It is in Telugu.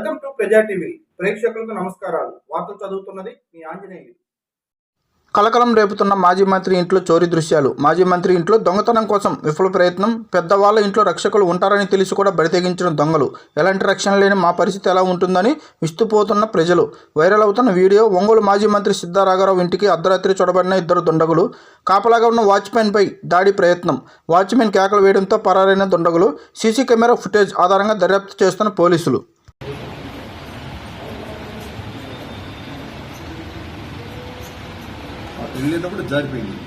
ప్రజా టీవీ. ప్రేక్షకులకు నమస్కారాలు. వార్తలు చదువుతున్నది మీ ఆంజనేయులు. కలకలం రేపుతున్న మాజీ మంత్రి ఇంట్లో చోరీ దృశ్యాలు. మాజీ మంత్రి ఇంట్లో దొంగతనం కోసం విఫల ప్రయత్నం. పెద్దవాళ్ళ ఇంట్లో రక్షకులు ఉంటారని తెలిసి కూడా బరితెగించిన దొంగలు. ఎలాంటి రక్షణ లేని మా పరిస్థితి ఎలా ఉంటుందని విస్తుపోతున్న ప్రజలు. వైరల్ అవుతున్న వీడియో ఒంగోలు మాజీ మంత్రి సిద్ధారాఘరావు ఇంటికి అర్ధరాత్రి చూడబడిన ఇద్దరు దుండగులు. కాపలాగా ఉన్న వాచ్మెన్పై దాడి ప్రయత్నం. వాచ్మెన్ కేకలు వేయడంతో పరారైన దుండగులు. సీసీ కెమెరా ఫుటేజ్ ఆధారంగా దర్యాప్తు చేస్తున్న పోలీసులు. వెళ్ళేటప్పుడు జారిపోయింది